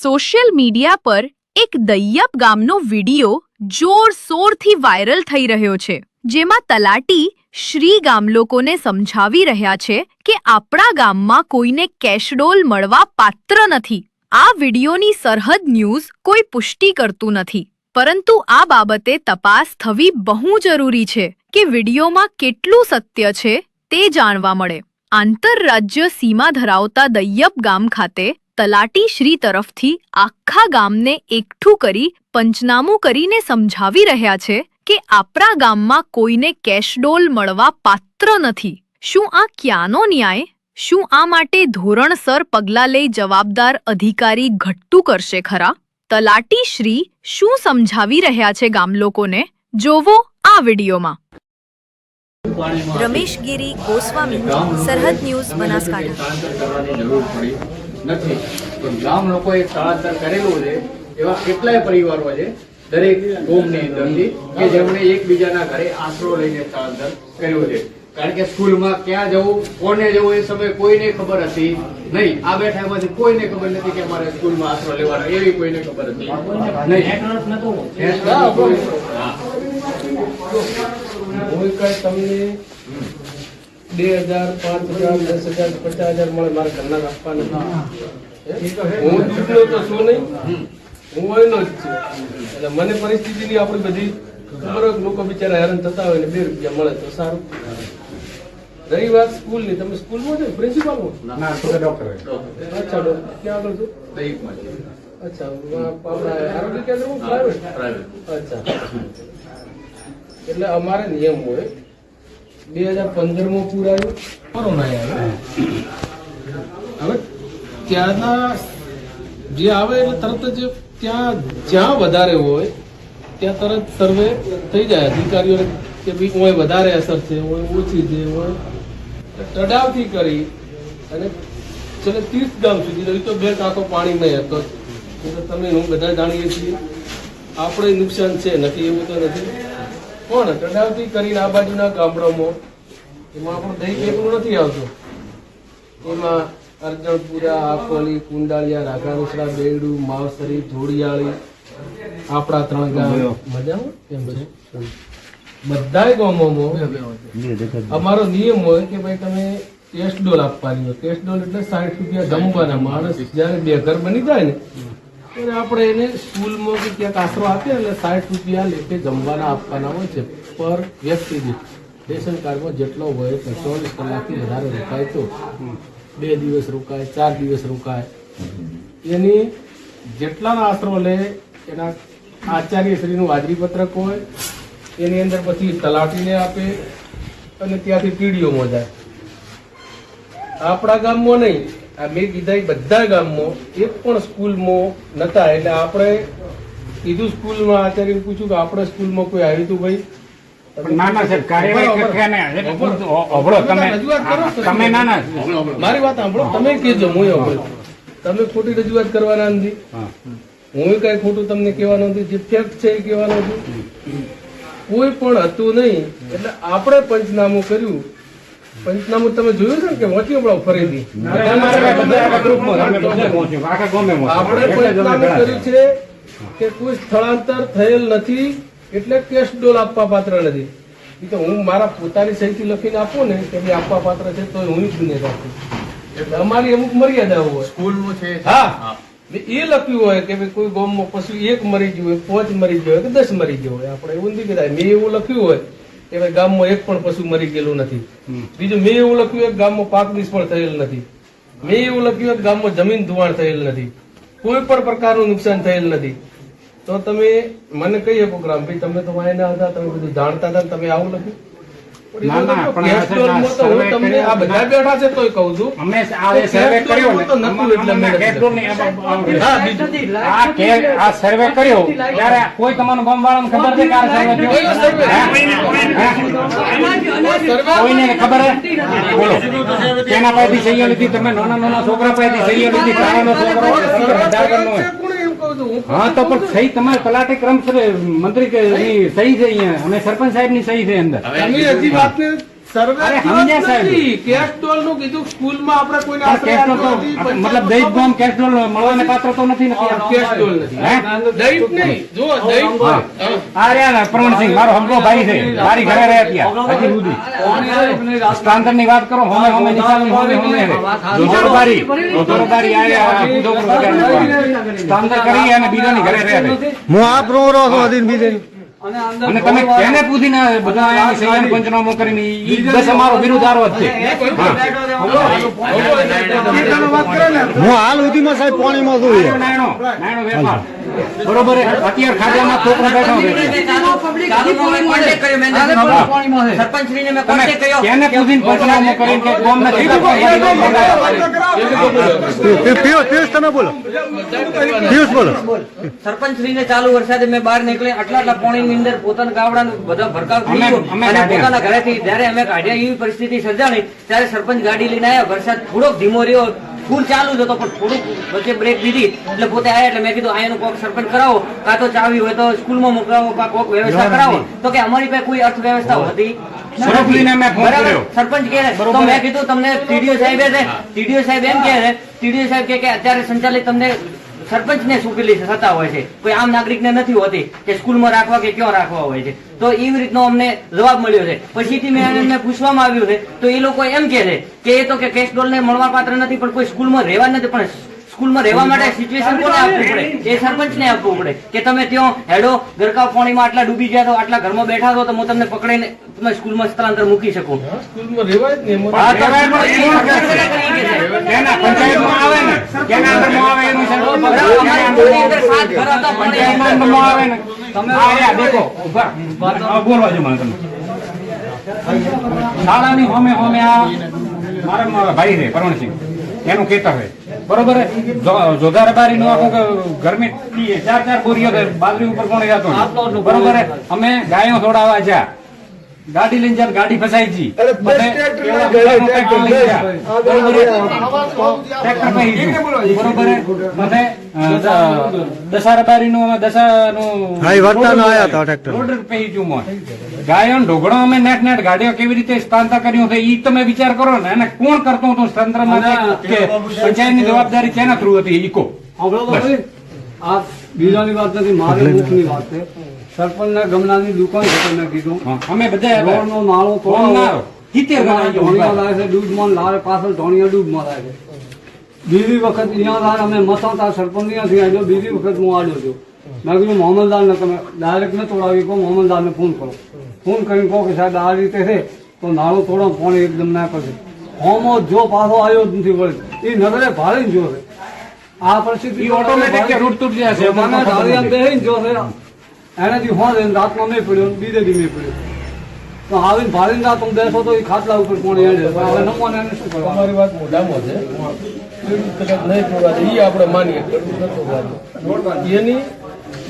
Social media પર એક દૈયપ ગામનો વીડિયો જોરશોરથી વાયરલ થઈ રહ્યો છે, જેમાં તલાટી શ્રી ગામલોકોને સમજાવી રહ્યા છે કે આપણા ગામમાં કોઈને કેશડોલ મળવા પાત્ર નથી. આ વિડીયોની સરહદ ન્યૂઝ કોઈ પુષ્ટિ કરતું નથી. પરંતુ આ બાબતે તપાસ થવી બહુ જરૂરી છે કે વિડિયોમાં કેટલું સત્ય છે તે જાણવા મળે. આંતરરાજ્ય સીમા ધરાવતા દૈયપ ગામ ખાતે તલાટી શ્રી તરફથી આખા ગામને એકઠું કરી પંચનામું કરીને સમજાવી રહ્યા છે કે આપણા ગામમાં કોઈને કેશડોલ મળવા પાત્ર નથી. શું આ ક્યાંનો ન્યાય? શું આ માટે ધોરણસર પગલાં લઈ જવાબદાર અધિકારી ઘટતું કરશે ખરા? તલાટી શ્રી શું સમજાવી રહ્યા છે ગામલોકોને જોવો આ વિડીયોમાં. રમેશ ગિરી ગોસ્વામી, સરહદ ન્યૂઝ બનાસકાંઠા. નથી. પણ ગામ લોકોએ સ્થળાંતર કરેલું છે એવા કેટલાય પરિવારો છે દરેક ગોમની અંદરથી કે જેમણે એકબીજાના ઘરે આશરો લઈને સ્થળાંતર કર્યું છે. કારણ કે સ્કૂલમાં ક્યાં જવું કોને જવું એ સમયે કોઈને ખબર હતી નહીં. આ બેઠામાંથી કોઈને ખબર નથી કે અમારે સ્કૂલમાં આશરો લેવાનો એવી કોઈને ખબર હતી નહીં. તમને બે હજાર પાંચ હજાર દસ હજાર પચાસ હજાર મળે મારા ઘરના આપવાના હું. તો શું નહીં. હું એનો જ છું. એટલે મને પરિસ્થિતિની આપણી બધી ખબર લોકો બિચારા હેરાન થતા હોય ને બે રૂપિયા મળે તો સારું. રહી વાત સ્કૂલની. તમે સ્કૂલમાં છો? પ્રિન્સિપાલ. અચ્છા ક્યાં આગળ છો? અચ્છા આપણા આરોગ્ય કેન્દ્રમાં પ્રાઇવેટ. અચ્છા. એટલે અમારે નિયમ હોય બે હજાર પંદરમાં પૂરાયું. કોરોના આવ્યો. હવે ત્યાંના જે આવે એટલે તરત જ ત્યાં જ્યાં વધારે હોય, ત્યાં તરત સર્વે થઈ જાય. અધિકારીઓને કે ભાઈ ઓય વધારે અસર છે, ઓય ઓછી છે, ઓય તડાવથી કરી અને છેલ્લે તીર્થ ગામ સુધી તો બે ટાંકો નહીં હતો. એટલે તમે હું બધા જાણીએ છીએ. આપણે નુકસાન છે, નથી એવું તો નથી. પણ તડાવથી કરીને આ બાજુના ગામડામાં એમાં આપણો દહીં એકલું નથી આવતું. એમાં અર્જણપુરા આકોલી કુંડાળિયા રાઘાનુસરા બેડુ માવસરી ધોળિયાળી આપણા ત્રણ ગામ. મજામાં? કેમ બધું બધાય ગામોમાં અમારો નિયમ હોય કે ભાઈ તમે ટેસ્ટ ડોલ આપવાની હોય. ટેસ્ટ ડોલ એટલે સાઠ રૂપિયા જમવાના માણસ જ્યારે બે ઘર બની જાય ને ત્યારે આપણે એને સ્કૂલમાં કે ક્યાંક આશરો આપીએ એટલે સાઠ રૂપિયા લેખે જમવાના આપવાના હોય છે. પર વ્યક્તિ રેશન કાર્ડમાં જેટલો હોય તો ચોવીસ કલાકથી વધારે રોકાય તો બે દિવસ રોકાય, ચાર દિવસ રોકાય. એની જેટલાનો આશરો લે, એના આચાર્યશ્રીનું હાજરી પત્રક હોય, એની અંદર પછી તલાટીને આપે અને ત્યાંથી પીડીઓમાં જાય. આપણા ગામમાં નહીં. મેં કીધા એ બધા ગામમાં એક પણ સ્કૂલમાં નતા. એટલે આપણે કીધું સ્કૂલમાં આચાર્ય પૂછ્યું કે આપણે સ્કૂલમાં કોઈ આવ્યું હતું ભાઈ? મારી વાત સાંભળો. તમે કહેજો હું એવું તમે ખોટી રજૂઆત કરવાના નથી. હું. કઈ ખોટું તમને કહેવાનું નથી. જે ફેક્ટ છે એ કહેવાનું હતું કોઈ પણ હતું નહીં. એટલે આપણે પંચનામું કર્યું. પંચનામું તમે જોયું છે ને કે વાંચી હમણાં ફરીથી. આપણે પંચનામું કર્યું છે કે કોઈ સ્થળાંતર થયેલ નથી એટલે કેશ ડોલ આપવા પાત્ર નથી. એ તો હું મારા પોતાની સહીથી લખીને આપું ને કે ભાઈ આપવા પાત્ર છે તો હું ગુનેગાર છું. અમારી અમુક મર્યાદાઓ હોય. સ્કૂલનું છે. હા. એ લખ્યું હોય કે ભાઈ કોઈ ગામમાં પશુ એક મરી ગયું હોય પાંચ મરી ગયો હોય કે દસ મરી ગયો હોય. આપણે એવું નથી કહેતા. મેં એવું લખ્યું હોય કે ભાઈ ગામમાં એક પણ પશુ મરી ગયેલું નથી. બીજું મેં એવું લખ્યું કે ગામમાં પાક નિષ્ફળ થયેલ નથી. મેં એવું લખ્યું કે ગામમાં જમીન ધોવાણ થયેલ નથી. કોઈ પણ પ્રકારનું નુકસાન થયેલ નથી. તો તમે મને કહી શકો ગ્રામ રામભાઈ તમે તો વાયના હતા તમે બધું જાણતા હતા તમે આવું લખ્યું? ના, ના, પણ આ Cash doll માં તો હું તમને આ બધા બેઠા છે તોય કહું છું. અમે આ સર્વે કર્યો ને. એટલે આ- સર્વે ત્યારે કોઈ તમારું ગામ વાળાને ખબર છે કે આ સર્વે? કોઈને ખબર હે? બોલો. તેના પાસેથી સહીઓ લીધી તમે નાના નાના છોકરા પાસેથી સહીઓ લીધી તારાનો છોકરો કહું છું? હા તો પણ સહી તમારે તલાટી ક્રમ છે મંત્રી કે સહી છે અહીંયા? અને સરપંચ સાહેબની સહી છે અંદર. તમે હજી વાતને મતલબ ગામ મળવાને પાત્ર તો નથી પ્રવણસિંહ મારો હમકો ભાઈ છે મારી ઘરે રહે ત્યાં હજી સુધી સ્થાનાંતરની વાત કરો હોમે હોમે રહે પર કરી અને બીજાની ઘરે રહે હું આ પ્રોગ્રામ છું અધીન બીજે અને તમે તેને પૂછીને બધા અહીંયાની સહી અને કરીને બસ અમારો વિરુદ્ધ આરોપ છે હું હાલ સુધીમાં સાહેબ પાણીમાં છું યાર. નાયણો નાયણો વેપાર બરોબર અત્યારે ખાજામાં છોકરો બેઠો છે સરપંચશ્રીને મેં તમે કોન્ટેક્ટ કર્યો કેને પૂછીને પંચનામું કરીને કે ગામના ખેડૂતો પિયુષ પિયુષ તમે બોલો પિયુષ બોલો સરપંચશ્રીને ચાલુ વરસાદે મેં બહાર નીકળી આટલા આટલા પાણીની અંદર પોતાના ગાવડાનું બધા ભરકાવ થઈ ગયો. અને. પોતાના ઘરેથી જયારે અમે કાઢ્યા એવી પરિસ્થિતિ સર્જાણી ત્યારે સરપંચ ગાડી લઈને આવ્યા વરસાદ થોડોક ધીમો રહ્યો. ફૂલ ચાલુ જ હતો પણ થોડુંક વચ્ચે બ્રેક દીધી. એટલે પોતે આવ્યા એટલે મેં કીધું અહીંયાનું કોક સરપંચ કરાવો. કાં તો ચાવી હોય તો સ્કૂલમાં મોકલાવો કાં કોક વ્યવસ્થા કરાવો. તો કે અમારી પાસે કોઈ હતી. ફોન બરાબર. કર્યો. સરપંચ કે તો મેં કીધું તમને ટીડીઓ સાહેબ છે. ટીડીઓ સાહેબ એમ કે છે. ટીડીઓ સાહેબ કે અત્યારે સંચાલિત તમને સરપંચ ને સુપેલી થતા હોય છે? કોઈ આમ નાગરિક ને નથી હોતી કે સ્કૂલમાં રાખવા કે ક્યાં રાખવા હોય છે? તો એવી રીતનો અમને જવાબ મળ્યો છે. પછીથી મેં એમને પૂછવામાં આવ્યું છે, તો એ લોકો એમ કહે છે કે એ તો કે કેશ ડોલ ને મળવા પાત્ર નથી, પણ કોઈ સ્કૂલમાં રહેવા નથી, પણ સ્કૂલમાં રહેવા માટે સિચ્યુએશન કોને આપવું પડે? એ સરપંચને આપવું પડે કે તમે ત્યાં હેડો ગરકા પાણીમાં આટલા ડૂબી ગયા તો આટલા ઘરમાં બેઠા છો તો હું તમને પકડીને તમે સ્કૂલમાં સ્થળાંતર મૂકી શકું. સ્કૂલમાં રહેવાય જ નહીં શાળાની હોમે હોમે આ મારા મારા ભાઈ રે પરવણસિંહ એનું ખેતર હોય. બરોબર જોધારબારી નું આખું કે ગરમી ચાર ચાર બોરીઓ બાજરી ઉપર કોણ જતો. બરોબર અમે ગાયો થોડાવા જા ગાડી લઈને જાય ગાડી ફસાઈ દશારાબારીનું અમે ગયું નેટ નેટ ગાડીઓ કેવી રીતે સ્થાનાંતર કર્યું છે ઈ તમે વિચાર કરો ને એને કોણ કરતો હતો તંત્ર કે- ની જવાબદારી કેના થ્રુ હતી? ઈકો બીજાની વાત નથી મારી વાત છે. સરપંચને ગમલાની દુકાન છે તમે કીધું. અમે બધા. રોડનો નાળો ના સિત્તેર ગણા લાવે છે દૂધમાં લાવે પાછળ ધોળિયા ડૂબમાં લાવે છે. બીજી વખત અહીંયા લાવે અમે મસાતા સરપંચ ત્યાંથી આવ્યો. બીજી વખત હું આવ્યો છું. મેં કીધું મોહમ્મદદારને તમે ડાયરેક્ટ ન તોડાવી કહો મોહમ્મદદારને ફોન કરો. ફોન કરીને કહો કે સાહેબ આ રીતે છે તો નાળો તોડો ફોન એકદમ ના કરશે. હોમો જો પાછો આવ્યો જ નથી વળે. એ નગરે ભારે જોશે. આ પરિસ્થિતિ ઓટોમેટિક રૂટ તૂટી જશે. મને બેહીને જોશે. એનાથી હોય એને રાતમાં મેં પડ્યો બીજે દી મેં પડ્યો. તો આવીને ભાળીને રાત હું બેસો તો એ ખાટલા ઉપર કોણ એડે હવે નમવાને એને શું કરવા તમારી વાત મોઢામાં છે. કદાચ નહીં તોડવા એ આપણે માનીએ. એની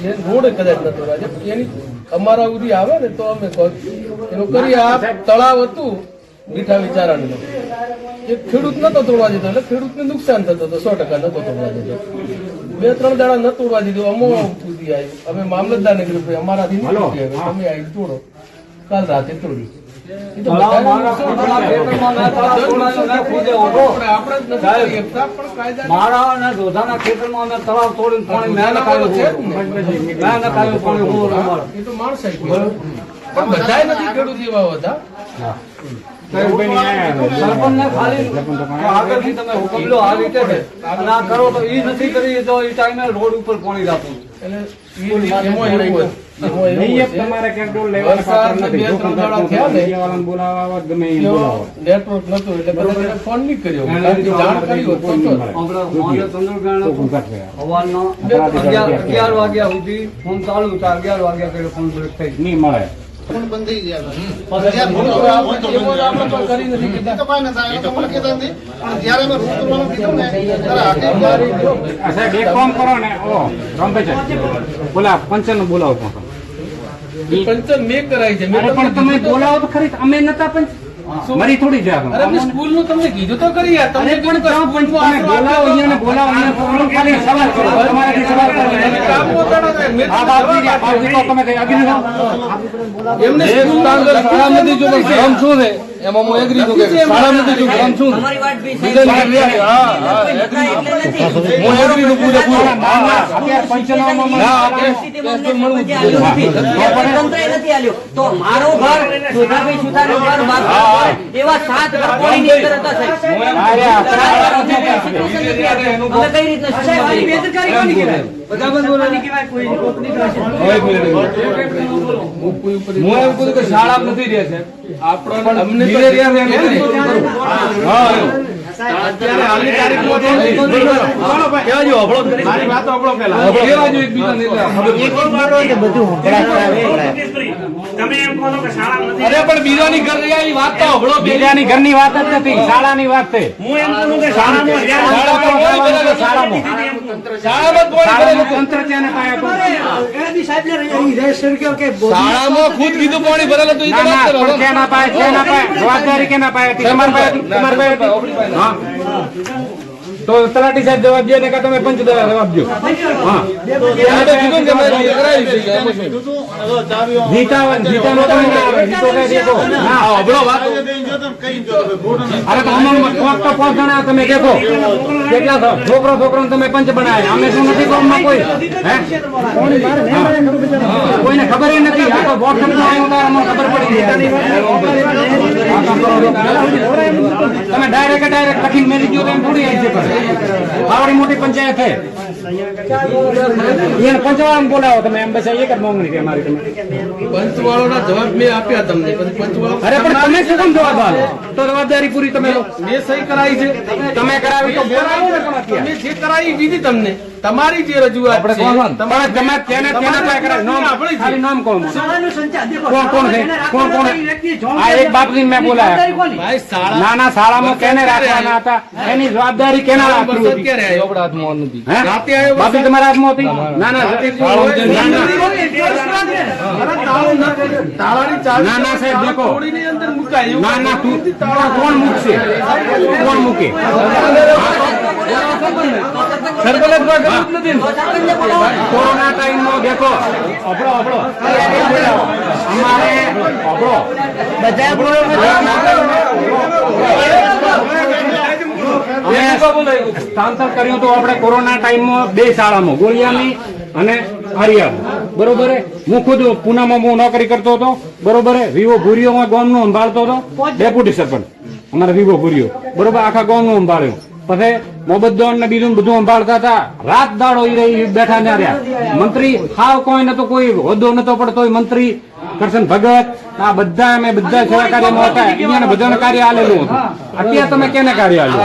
એ કદાચ નતો તોડવા એની અમારા સુધી આવે ને તો અમે એનું કરી આ તળાવ હતું. મીઠા વિચારાનું એ ખેડૂત નતો તોડવા દીધો એટલે ખેડૂતને નુકસાન થતો હતો સો ટકા નતો તોડવા દીધો. બે ત્રણ દાડા ન તોડવા દીધો અમો સુધી આવ્યું અમે મામલતદારને કીધું ભાઈ અમારાથી નહીં તૂટે હવે તમે આવી તોડો. કાલ રાતે તોડી મારા અને ધોધાના ખેતરમાં અમે તળાવ તોડીને પાણી મેં નખાવ્યું છે મેં નખાવ્યું પાણી હું એ તો માણસ પણ નથી ખેડૂત એવા હતા. રોડ ઉપર પાણી રાખવું અગિયાર વાગ્યા. સુધી ફોન ચાલુ અગિયાર વાગ્યા કર્યો ફોન બ્રેક થઈ. નહીં મળે. પણ આ સાહેબ એક કામ કરો ને ઓ રામભાઈ બોલા પંચન બોલાવો. પંચમ મેં કરાય છે મેં પણ તમે બોલાવો તો ખરી અમે નતા પંચ મરી થોડી જાય અરે સ્કૂલનું તમને કીધું તો કરી યાર. તમને પણ કીધું કે તમે બોલાવો અહીંયા ને બોલાવો અહીંયા તો ઓલું ખાલી સવાલ કરો તમારાથી સવાલ કરો. કામ પોતાનો થાય. આ બાપજી આ બાપજી તો તમે કઈ અગિયાર એમને સ્કૂલના અંદર શાળામાંથી જો પણ ભ્રમ શું છે? એમાં હું એગ્રી છું કે નથી. છું સાહેબ ને હા. એગ્રી છું. તો મારું ઘર સુધાભાઈ સુથારનું ઘર એવા સાત ઘર કોઈની અંદર હતા સાહેબ. અમે કઈ રીતના સ્કૂલમાં જઈએ? હું એમ કહું કે શાળા નથી રહ્યા છે આપણને અમને તો રહ્યા નથી. હા. અત્યારે હાલની તારીખમાં જો, હભળો. અરે પણ બીજાની વાત તો બીજાની ઘરની વાત જ નથી શાળાની વાત છે શાળામાં? શાળામાં ખુદ કીધું પાણી ભરેલું હતું, ઈ તો ના પાય જવાબદારી તમારી પાસે તમારી હા તો તલાટી સાહેબ જવાબ દે ને કા તમે પંચ જવાબ દો. હા. એને તો કીધું કે મેં કરાવી છે કે એમાં શું? જીતા જીતા નો આવે જીતો કઈ દેખો ના અબળો વાત. અરે તો અમલમાં કોક તો પાંચ જણા તમે દેખો કેટલા છો? છોકરો છોકરો તમે પંચ બનાવ્યા અમે શું નથી કોમમાં કોઈ? હે. કોઈને ખબર નથી? આ તો વોટ્સઅપમાં આવ્યું ત્યારે અમને ખબર પડી છો. તમે ડાયરેક્ટ ડાયરેક્ટ લખીને મેલી ગયો તો એમ થોડી આવી શકે આવડી મોટી પંચાયત છે એને પંચવાળાને બોલાવો તમે એમ બસ એક જ માંગણી છે અમારી તમે. પંચવાળોના જવાબ મેં આપ્યા તમને પંચવાળો અરે પણ તમે શું કેમ જવાબ આપો? તો જવાબદારી પૂરી તમે મેં સહી કરાવી છે. તમે કરાવી તો બોલાવો ને તમે જે કરાવી દીધી તમને. તમારી જે રજૂઆત છે પણ તમે તેને તેને પાસે કરાવી. નામ ખાલી નામ કોણ? કોણ કોણ છે? કોણ કોણ? આ એક બાપજી મેં બોલાયા. ભાઈ શાળા ના ના શાળામાં કેને રાખવાના હતા? એની જવાબદારી કેના વરસાદ ક્યારે આવ્યો આપણા હાથમાં નથી રાતે આવ્યો બાપજી તમારા હાથમાં હતી ના ના ના, ના, સાહેબ, દેખો. તોડીને અંદર મુકાય એવું ના ના તું કોણ મૂકશે કોણ મૂકે ને. કોરોના ટાઈમ દેખો અપડો અમારે અમે સ્થાનાંતર કર્યું તો આપણે કોરોના ટાઈમમાં બે શાળામાં ગોળિયાની અને હરિયામાં બરોબર? હે? ખુદ પુનામાં હું નોકરી કરતો હતો. બરોબર? વિવો ભૂરીઓમાં ગામનું સંભાળતો હતો. ડેપ્યુટી સરપંચ. અમારા વિવો ભૂરીઓ. બરોબર? આખા ગામનું સંભાળ્યું. પછી મોબદ્દોન ને બીજું બધું સંભાળતા હતા. રાત દાડો રહી બેઠા ના રહ્યા. મંત્રી હાવ કોઈ નતો કોઈ હોદ્દો નતો પડતો. મંત્રી કરશન ભગત. આ બધા અમે બધા સેવા કાર્યમાં હતા. અહીંયા બધાને કાર્ય આલેલું હતું. અત્યારે તમે કેને કાર્ય આલ્યું?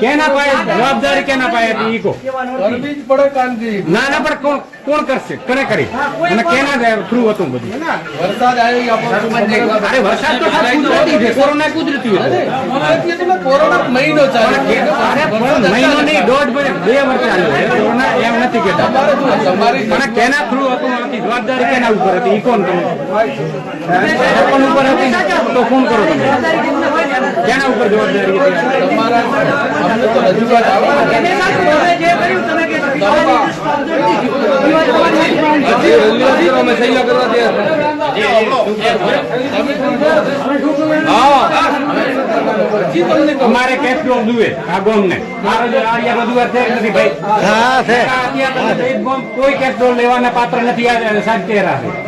કેના પાયે? જવાબદારી કેના પાયે હતી? ઈ કહો. કરવી જ પડે કામગીરી ના ના પણ કોણ કોણ કરશે? કોને કરી. અને કેના થ્રુ હતું બધું? વરસાદ આવ્યો એ અરે વરસાદ તો કુદરતી છે કોરોના કુદરતી હતો કોરોના મહિનો ચાલે મહિનો નહીં દોઢ મહિને બે વર્ષ ચાલ્યો. કોરોના એમ નથી કેતા. પણ કેના થ્રુ હતું જવાબદારી કેના ઉપર હતી? ઈ કોણ તમે સરપંચ કેના ઉપર જવાબદારી. અમારે કેશ ફ્લો જુએ આ ગોમ ને મારે જે આ અહીંયા છે. નથી ભાઈ કોઈ કેશ ફ્લો લેવાના પાત્ર નથી આ સાચે રાખે છે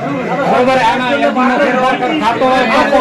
બરોબર આના ફેરફાર થતો હોય તો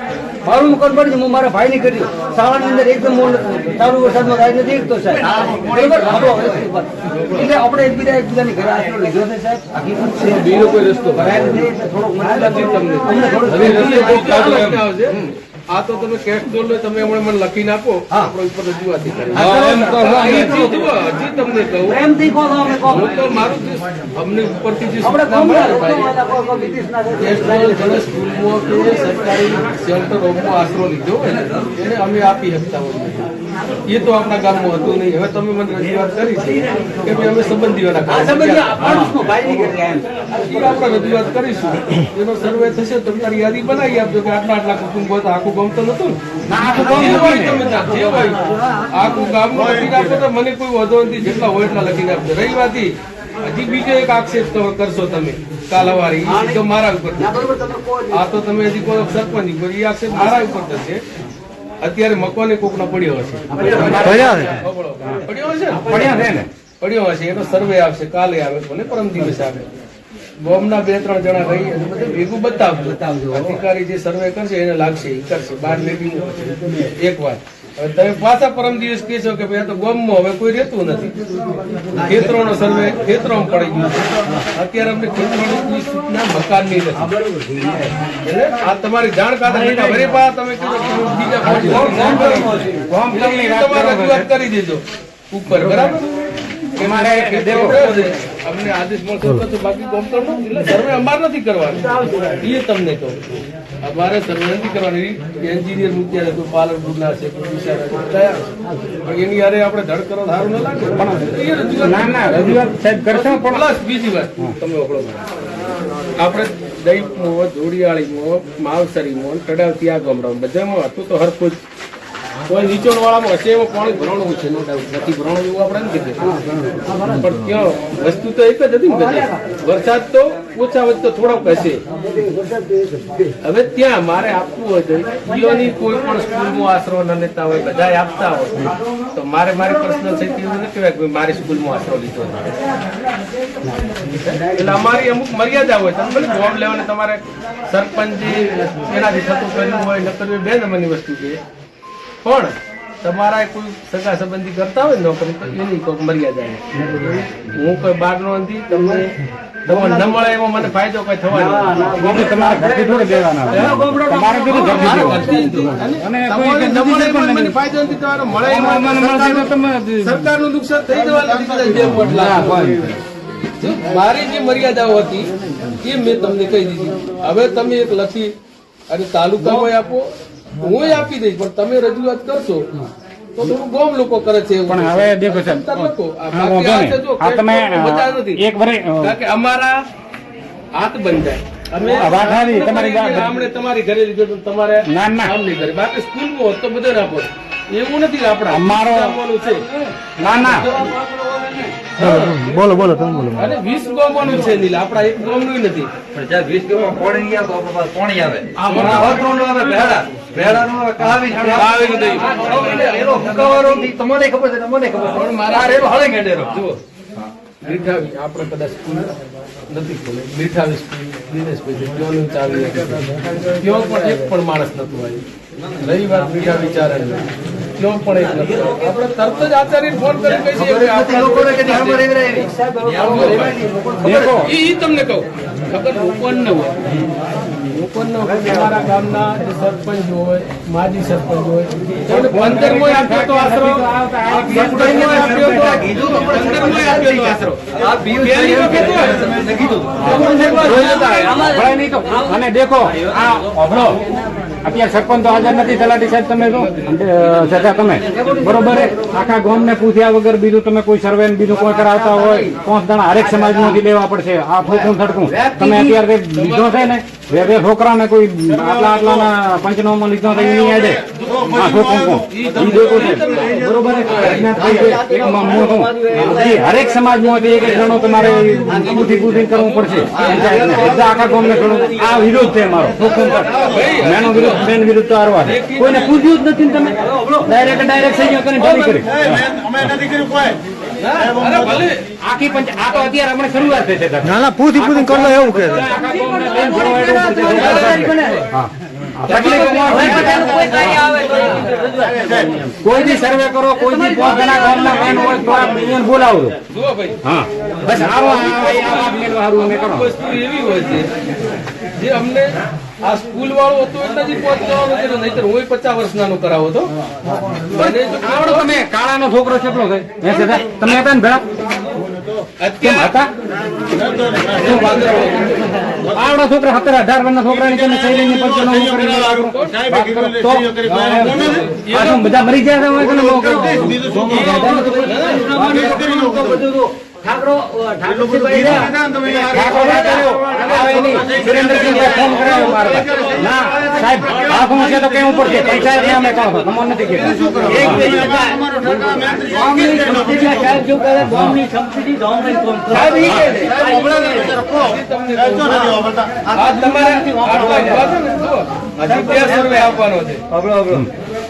મારું મકાન પડી હું મારા ભાઈ ની કર્યું. શાળાની અંદર એકદમ ચાલુ વરસાદમાં થાય નથી એકતો સાહેબ. બરોબર? આપણો એટલે આપણે એકબીજા એકબીજાની ઘરે આશરો લીધો છે સાહેબ. બીજો કોઈ રસ્તો અમને થોડુંક આ તો તમે કેશ ડોલ તમે હમણાં મને લખીને આપો આપણે ઉપર રજૂઆત હજી તમને કહું હું તો મારું અમને ઉપરથી જે સરકારી શેલ્ટર હોમનો આશરો લીધો હોય ને એને અમે આપી શકતા હોઈએ એ તો આપણા ગામમાં હતું નહીં. હવે તમે મને રજૂઆત કરી છે કે ભાઈ અમે સંબંધીઓના આપણે રજૂઆત કરીશું. એનો સર્વે થશે તો તમારી યાદી બનાવી આપજો કે આટલા આટલા કુટુંબો હતા. આખું ગામ તો નતું આખું ગામનું લખીને આપો તો મને કોઈ વાંધો નથી. જેટલા હોય એટલા લખીને આપજો રહી વાત હજી બીજો એક આક્ષેપ કરશો તમે. કાલાવારી તો મારા ઉપર આ તો તમે હજી કોઈ સરપંચ આક્ષેપ મારા ઉપર થશે. અત્યારે મકવાને કોકનો પડ્યો હશે. પડ્યો હશે? ને? પડ્યા ને હશે એનો સર્વે આવશે કાલે આવે કોને પરમ દિવસે આવે. બોમ્બના બે ત્રણ જણા રહી અને બધું ભેગું બતાવજો. અધિકારી જે સર્વે કરશે એને લાગશે કરશે. બાર લેવી એક વાત. તમે પાછા પરમ દિવસ કહેશો કે ભાઈ તો ગોમમાં હવે કોઈ રહેતું નથી. ખેતરોનો સર્વે ખેતરોમાં પડી ગયું અત્યારે અમને ખેતરોની સૂચના મકાનની નથી. એટલે આ તમારી જાણ નતા. વળી પાછા તમે કીધું બીજા તમારે રજૂઆત કરી દેજો. ઉપર બરાબર? અમને આદેશ મળશે બાકી કોમ્પ્યુટર એટલે સર્વે અમારે નથી કરવાનું. એ તમને કહું અમારે સર્વેલન્સ કરવાની. એન્જિનિયર મૂક્યા છે પાલનપુરના છે. પણ એની યારે આપણે ધડ કરો સારું ન લાગે. પણ ના ના રજૂઆત સાહેબ કરશો પણ પ્લસ બીજી વાત. તમે ઓકળો આપણે દહીપમાં જોડિયાળીમાં માવસરીમાં કડાવ ત્યાં ગામડામાં બધામાં હતું તો હર કોઈ કોઈ નીચોડ વાળામાં હશે એમાં પાણી ભરવાનું છે નો ડાઉટ નથી ભરવાનું એવું આપણે નથી કહેતા. પણ ક્યાં, વસ્તુ તો એક જ હતી ને વરસાદ તો ઓછા વચ્ચે થોડોક હશે. હવે ત્યાં મારે આપવું હોય તો ઈઓની કોઈ પણ સ્કૂલમાં આશરો ન લેતા હોય બધા આપતા હોય. તો મારે મારી પર્સનલ સેફ્ટી એવું નથી કહેવાય કે મારી સ્કૂલમાં આશરો લીધો. એટલે અમારી અમુક મર્યાદા હોય. તમે ભલે જોબ લેવાને? તમારે સરપંચ એનાથી થતું કર્યું હોય ન કર્યું બે નંબરની વસ્તુ છે. પણ તમારા કોઈ સગા સંબંધી કરતા હોય નોકરી તો એની કોઈ મર્યાદા નહીં હું કોઈ બહારનો નથી તમને તમને ન મળે મને ફાયદો કઈ થવાનો. ઘરથી થોડી દેવાના તમારે ન મળે મને ફાયદો નથી તમારે સરકારનું નુકસાન થઈ જવાનું મારી જે મર્યાદાઓ હતી એ મેં તમને કહી દીધી. હવે તમે એક લખી અને તાલુકામાં આપો હું આપી દઈશ પણ તમે રજૂઆત કરશો તો થોડું ગામ લોકો કરે છે એવું. પણ હવે દેખો સાહેબ. આ આ આ નથી. એક વરે કારણ અમારા હાથ બંધાય અમે આ વાત સારી, તમારી તમારી ઘરે લીધો તો તમારે ના, ના. આમની ઘરે બાકી સ્કૂલમાં હોત તો બધે રાખો એવું નથી કે અમારો- છે? ના ના. બોલો બોલો તમે બોલો. અને વીસ ગામવાનું છે નીલ. આપણા એક ગામનું નથી. પણ મારા જુઓ. મીઠાવી. આપણે કદાચ સ્કૂલ નથી ખોલે મીઠાવી સ્કૂલ દિનેશભાઈ ત્યાંનું ચાવી ત્યાં પણ એક પણ માણસ નતું આવ્યું. રહી વાત મીઠા વિચારની ત્યાં પણ એક નતું આપણે તરત જ આચાર્ય ફોન કરી તમને કહું. ખબર ઓપન ન હોય. ઓપન અમારા ગામના સરપંચ હોય માજી સરપંચ હોય તેમને પંદરમોય આપ્યો તો આશરો આપ્યો તો પંદરમોય આપ્યો તો આશરો. અને દેખો આ અત્યારે સરપંચ તો હાજર નથી, તલાટી સાહેબ તમે તો સજા તમે. બરોબર આખા ગામ ને પૂછ્યા વગર બીજું તમે કોઈ સર્વે બીજું કોઈ કરાવતા હોય, પાંચ જણા હરેક સમાજમાંથી લેવા પડશે. આ ફોકું થડકું તમે અત્યારે લીધો છે ને, બે બે છોકરાને કોઈ આટલા આટલાના પંચનામા લીધો થઈ એની યાદે ઈ દેખો છે બરોબર હરેક સમાજમાં એક એક જણો તમારે પૂછી કરવું પડશે આખા ગામ ને આ વિરોધ છે મારો મેનો વિરોધ મેન વિરોધ તો આરવા છે. કોઈને પૂછ્યું જ નથી તમે ડાયરેક્ટ ડાયરેક્ટ સહી કરીને ઢાળી કરી અમે નથી કર્યું કોઈ આખી પંચ આ તો અત્યારે હમણાં શરૂઆત થઈ છે. ના ના પૂછી પૂછી કરલો એવું કે કોઈ બી સર્વે કરો. કોઈ બી પાંચ જણા બેન હોય તો આ મિલિયન બોલાવો. હા. બસ આવો આ- આ- આ વાત મેળવા હારું અમે કરો વસ્તુ એવી હોય છે જે અમને આ સ્કૂલ વાળો હતો એટલે જ પહોંચવાનો કર્યો નહીતર હું પચાસ વર્ષના કરાવો હતો આવડો તમે કાળાનો છોકરો છે એટલો હે તમે હતા ને ભેળા? આવડા છોકરા સત્તર અઢાર વર્ષના છોકરાની તમે શૈલીની લઈને બધા મરી ગયા ન? ઠાકરો. ના સાહેબ આ સમસ્યા તો કેવું પડશે પંચાયતને અમે કહો. છો. નથી તમારે ને, આપવાનો છે?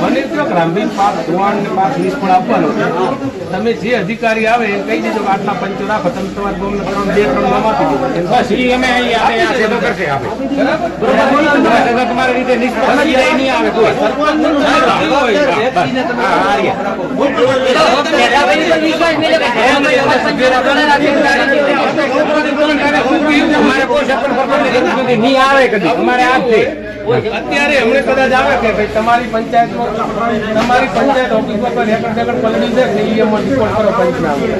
મને તો ગ્રામીણ પાક ધોવાણ ને પાક લીસ પણ આપવાનો છે. તમે જે અધિકારી આવે એ કહી દેજો આટલા પંચો રાખો તમે તમારા ગામને ત્રણ બે ત્રણ નામ આપી દેજો બસ ઈ અમે તમારા રીતે નહીં આવે અમારે આ જ છે અત્યારે હમણે કદાચ આવે કે ભાઈ તમારી પંચાયતમાં તમારી પંચાયત ઓફિસ પર રેકર્ડ રેકર્ડ પલટી છે કે ઈ રિપોર્ટ કરો પંચનામું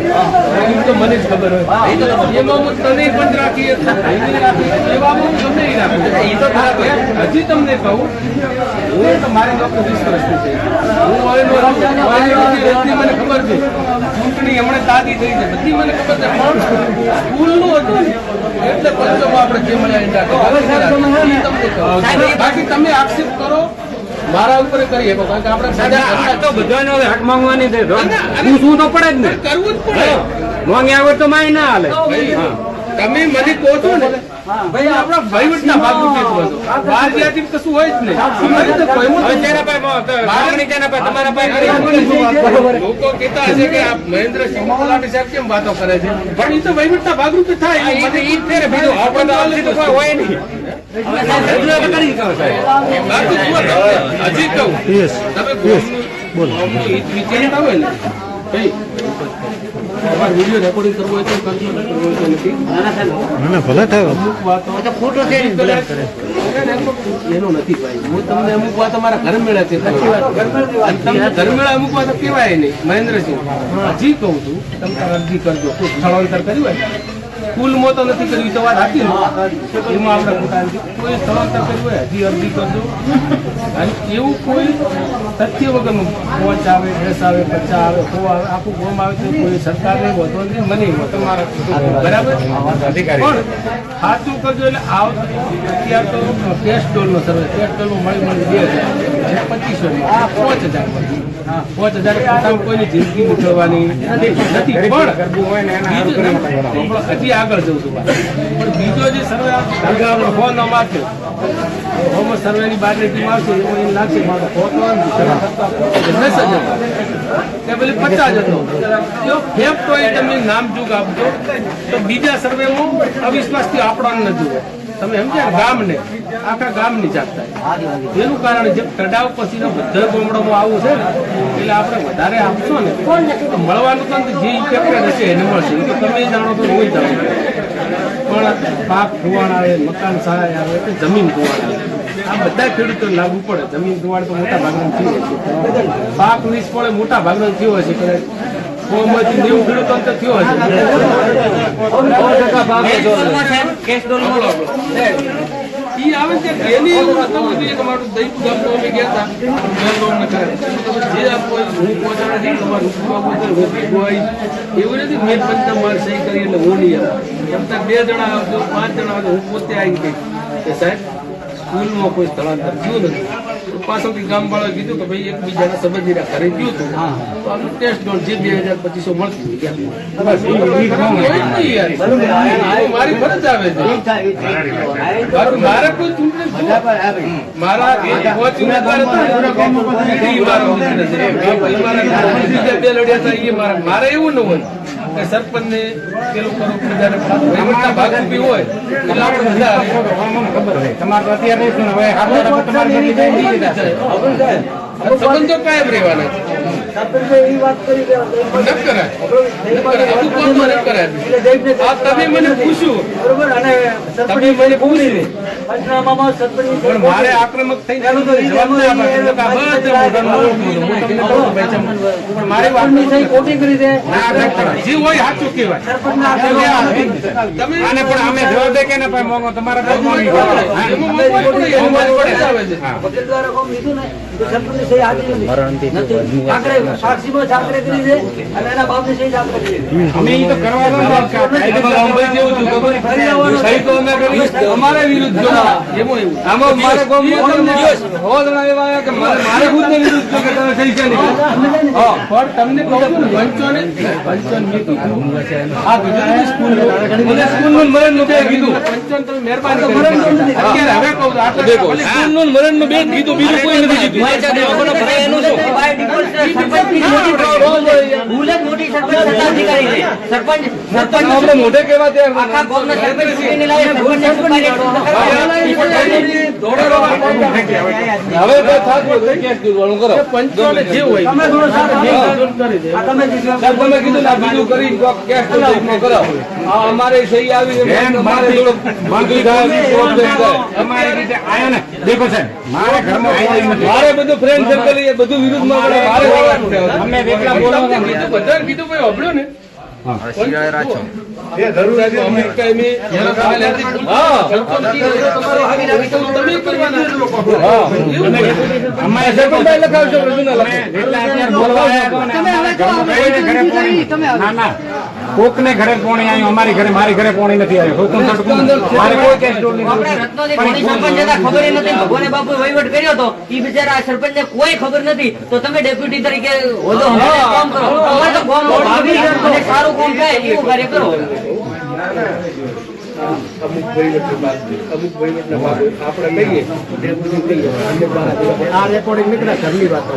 એમ તો મને જ ખબર હોય. એમાં હું તને પણ રાખી એને રાખી હું તમને રાખું. એ તો ખરાબ હજી તમને કહું હું તો મારી ડોક્ટર વીસ વર્ષની છે. હું ઓયલો મારી મને ખબર છે. ચૂંટણી હમણાં તાજી થઈ છે. બધી મને ખબર છે. પણ સ્કૂલનું હતું એટલે પંચોમાં આપણે જે મળ્યા તમને કહું. બાકી તમે આક્ષેપ કરો મારા ઉપર કરી શકો કારણ કે આપણે સજા તો બધાનો હવે હક માંગવાની છે હું શું તો પડે જ ને? કરવું જ પડે. માંગ્યા વગર તો માય ના હાલે. તમે મને કહો છો ને ભાઈ આપણા વહીવટના ભાગરૂપે કહો છો બહાર જ્યાંથી કશું હોય જ નહીં. લોકો કહેતા હશે કે આ મહેન્દ્રસિંહ તલાટી સાહેબ કેમ વાતો કરે છે? પણ એ તો થાય. છે ને બીજું આપણે તો આલસી તો કોઈ હોય નહીં. હજી કહું. તમે બોલો. વિચારતા હોય ને? વીડિયો રેકોર્ડિંગ કરવો હોય તો કરવો હોય અમુક વાતો તો ખોટો છે એનો નથી ભાઈ. હું તમને અમુક વાત અમારા ઘર મેળા છે સાચી વાત તમને ઘર મેળા અમુક વાત કહેવાય નહીં. મહેન્દ્રસિંહ હજી કહું છું તમે અરજી કરજો. સ્થળાંતર કર્યું હોય? સ્કૂલમાં તો નથી કર્યું તો વાત હતી એમાં આપણે. કોઈ સ્થળાંતર કર્યું હોય હજી અરજી કરજો. અને એવું કોઈ તથ્ય વગરનું પોચ આવે ડ્રેસ આવે બચ્ચા આવે ખો આવે આખું ગોમ આવે તો કોઈ સરકારને વધો નથી મને. તમારા બરાબર પણ સાચું કરજો એટલે આવ અત્યારે તો ટેસ્ટ ડોલનો સર્વે ટેસ્ટ ડોલમાં મળી મળી બે હજાર પચીસો પાંચ હજાર પાંચ હજાર કોઈની જિંદગી ઉઠવાની નથી પણ હજી આગળ જવું છું પણ બીજો જે સર્વે આપણે ફોન મારશે હોમ સર્વેની બહારની ટીમ આવશે એમાં એમ લાગશે મારો ફોટો નથી સર્વે કરતા દસ હજાર કે પેલી પચાસ હતો જો ફેક તો એ તમે નામ જુગ આપજો તો બીજા સર્વેમાં અવિશ્વાસથી આપણને ન જુએ તમે સમજ્યા ને? ગામને. આખા ગામની જાત થાય. એનું કારણ જે તડાવ પછીના બધા ગામડામાં આવું છે ને એટલે આપણે વધારે આપશો ને. તો મળવાનું તો જે ઇફેક્ટેડ હશે એને મળશે. તો તમે જાણો તો હું જાણો. પણ પાક ધોવાણ આવે મકાન સહાય આવે કે જમીન ધોવાણ આવે. આ બધા ખેડૂતો લાગુ પડે. જમીન ધોવાણ તો મોટા ભાગના થયું છે. પાક નિષ્ફળે મોટા ભાગના થયો હશે. કદાચ સોમાંથી નેવું ખેડૂતો થયો હશે ડોલમાં સાહેબ કેશ ડોલમાં ઈ આવે છે કે એની એવું નતું કીધું એક અમારું દહીપુર અમે ગયા હતા. જે આપો હું પહોંચાડે છે તમારું પહોંચે, એવું નથી મેં માર સહી કરી એટલે હું નહીં આવું. એમ તો બે જણા આવજો પાંચ જણા આવજો હું પોતે આવી ગઈ કે સાહેબ સ્કૂલમાં કોઈ સ્થળાંતર થયું નથી. પાછળથી ગામ વાળાએ કીધું કે ભાઈ એકબીજાના સંબંધીના ઘરે ગયું હતું તો આનું ટેસ્ટ ડોલ જે બે હજાર પચીસો મળતી મારી ફરજ આવે છે. બાકી કોઈ ચૂંટણી મારા મારો મારા બે લડ્યા હતા, એ મારા. મારે એવું ન હોય. કે સરપંચને તે લોકો બીજાને વહીવટના ભાગરૂપી હોય એટલે આપણે બધા ખબર હોય તમારે તો અત્યારે શું હવે. સંબંધો કાયમ રહેવાના છે. તમે મને પૂછ્યું. તમે મને પૂછ્યું. પણ મારે આક્રમક થઈને જવાનું તો ના. પણ મારી વાત ના ના કરાય. જે હોય સાચું કહેવાય તમે આને પણ અમે જવાબ દે કે ને ભાઈ મોંઘો તમારા પર મોંઘી હા. એમાં મોંઘવારી પડે, પડે આવે છે. હા. અમે ઈ દો ને કીધું. સ્કૂલનું ને બે કીધું, બીજું કોઈ નથી કીધું. કરો. તમે કરી કીધું બીજું કરી કરાવો. આ અમારે સહી આવી મારે ઘરમાં મારે બધું ફ્રેન્ડ સર્કલ એ બધું વિરુદ્ધમાં. અમે બોલવા તમને કીધું, બધાને કીધું ભાઈ અભળ્યો ને. લખાવશો. ના ને. કોકને ઘરે પોણી આવ્યું અમારી ઘરે મારી ઘરે પોણી નથી આવ્યું મારે કોઈ કેસ ડોલ નહીં. આપણે સરપંચ જતા ખબર નથી. ભગવાને બાપુ વહીવટ કર્યો હતો ઈ બિચારા સરપંચને કોઈ ખબર નથી. તો તમે ડેપ્યુટી તરીકે હોદો કામ કરો. અમારે તો ભાવી અને સારું કામ થાય એવું કાર્ય કરો. અમુક વહીવટની અમુક વહીવટના આપણે આ રેકોર્ડિંગ નીકળ્યા ઘરની વાતો.